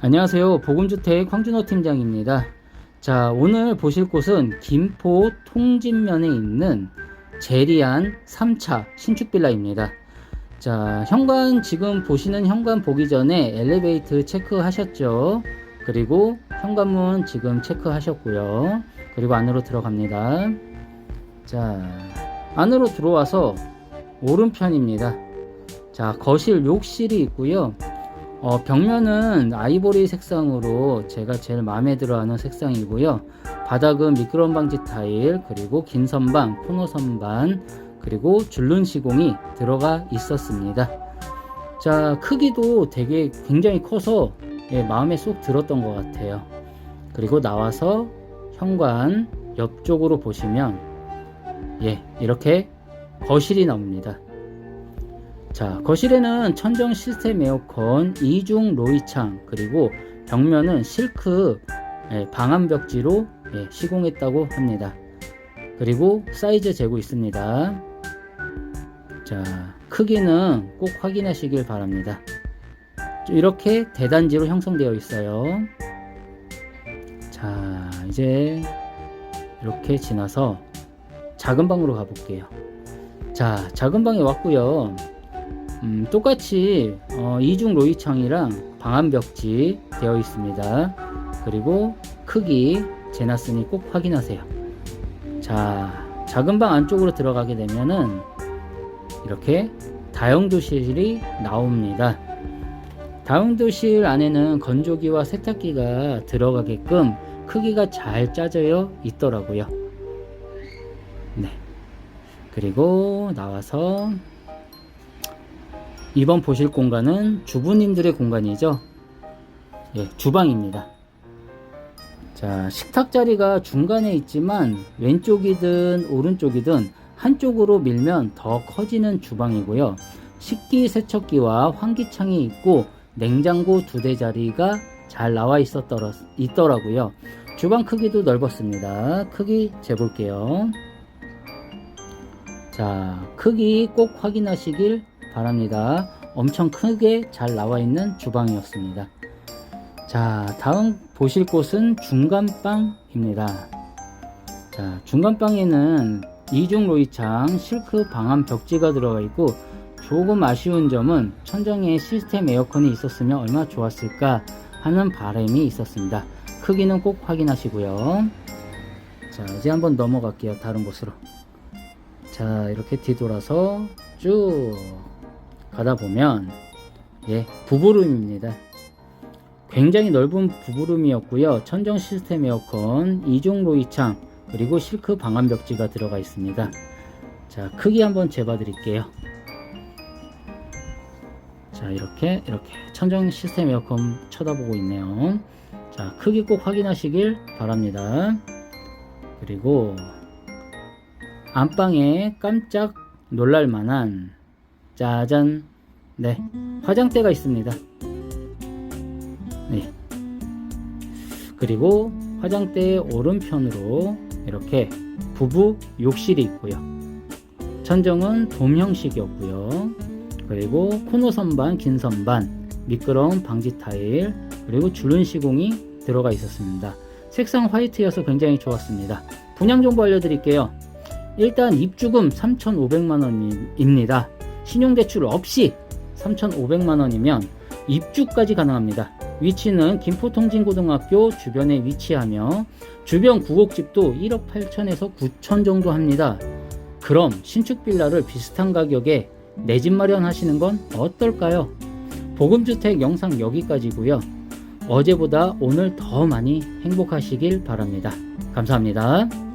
안녕하세요. 보금주택 황준호 팀장입니다. 자, 오늘 보실 곳은 김포 통진면에 있는 제리안 3차 신축 빌라입니다. 자, 현관 지금 보시는 현관 보기 전에 엘리베이터 체크하셨죠? 그리고 현관문 지금 체크하셨고요. 그리고 안으로 들어갑니다. 자, 안으로 들어와서 오른편입니다. 자, 거실 욕실이 있고요. 어, 벽면은 아이보리 색상으로 제가 제일 마음에 들어하는 색상이고요. 바닥은 미끄럼 방지 타일, 그리고 긴 선반, 코너 선반, 그리고 줄눈 시공이 들어가 있었습니다. 자, 크기도 되게 굉장히 커서 예, 마음에 쏙 들었던 것 같아요. 그리고 나와서 현관 옆쪽으로 보시면 예, 이렇게 거실이 나옵니다. 자, 거실에는 천정 시스템 에어컨, 이중 로이창, 그리고 벽면은 실크 예, 방한 벽지로 예, 시공했다고 합니다. 그리고 사이즈 재고 있습니다. 자, 크기는 꼭 확인하시길 바랍니다. 이렇게 대단지로 형성되어 있어요. 자, 이제 이렇게 지나서 작은 방으로 가볼게요. 자, 작은 방에 왔고요. 음, 똑같이 어, 이중 로이 창이랑 방한 벽지 되어 있습니다. 그리고 크기 재놨으니 꼭 확인하세요. 자, 작은 방 안쪽으로 들어가게 되면은 이렇게 다용도실이 나옵니다. 다용도실 안에는 건조기와 세탁기가 들어가게끔 크기가 잘 짜져 있더라고요. 네. 그리고 나와서 이번 보실 공간은 주부님들의 공간이죠. 예, 주방입니다. 자, 식탁 자리가 중간에 있지만 왼쪽이든 오른쪽이든 한쪽으로 밀면 더 커지는 주방이고요. 식기 세척기와 환기창이 있고 냉장고 두 대 자리가 잘 나와 있었더라, 있더라고요. 주방 크기도 넓었습니다. 크기 재볼게요. 자, 크기 꼭 확인하시길 바랍니다. 엄청 크게 잘 나와 있는 주방이었습니다. 자, 다음 보실 곳은 중간방입니다. 자, 중간방에는 이중 로이창 실크 방한 벽지가 들어가 있고 조금 아쉬운 점은 천정에 시스템 에어컨이 있었으면 얼마나 좋았을까 하는 바람이 있었습니다. 크기는 꼭 확인하시고요. 자, 이제 한번 넘어갈게요. 다른 곳으로. 자, 이렇게 뒤돌아서 쭉 가다 보면 예, 부부룸입니다. 굉장히 넓은 부부룸이었고요. 천정 시스템 에어컨, 이중 로이창, 그리고 실크 방한 벽지가 들어가 있습니다. 자, 크기 한번 재봐 드릴게요. 자, 이렇게 이렇게 천정 시스템 에어컨 쳐다보고 있네요. 자, 크기 꼭 확인하시길 바랍니다. 그리고 안방에 깜짝 놀랄 만한 짜잔. 네 화장대가 있습니다. 네. 그리고 화장대의 오른편으로 이렇게 부부 욕실이 있고요. 천정은 돔 형식이었고요. 그리고 코너 선반 긴 선반 미끄러움 방지 타일 그리고 줄눈 시공이 들어가 있었습니다. 색상 화이트여서 굉장히 좋았습니다. 분양 정보 알려드릴게요. 일단 입주금 3,500만원입니다. 신용대출 없이 3,500만 원이면 입주까지 가능합니다. 위치는 김포통진고등학교 주변에 위치하며 주변 구곡집도 1억 8천에서 9천 정도 합니다. 그럼 신축 빌라를 비슷한 가격에 내 집 마련하시는 건 어떨까요? 보금주택 영상 여기까지고요. 어제보다 오늘 더 많이 행복하시길 바랍니다. 감사합니다.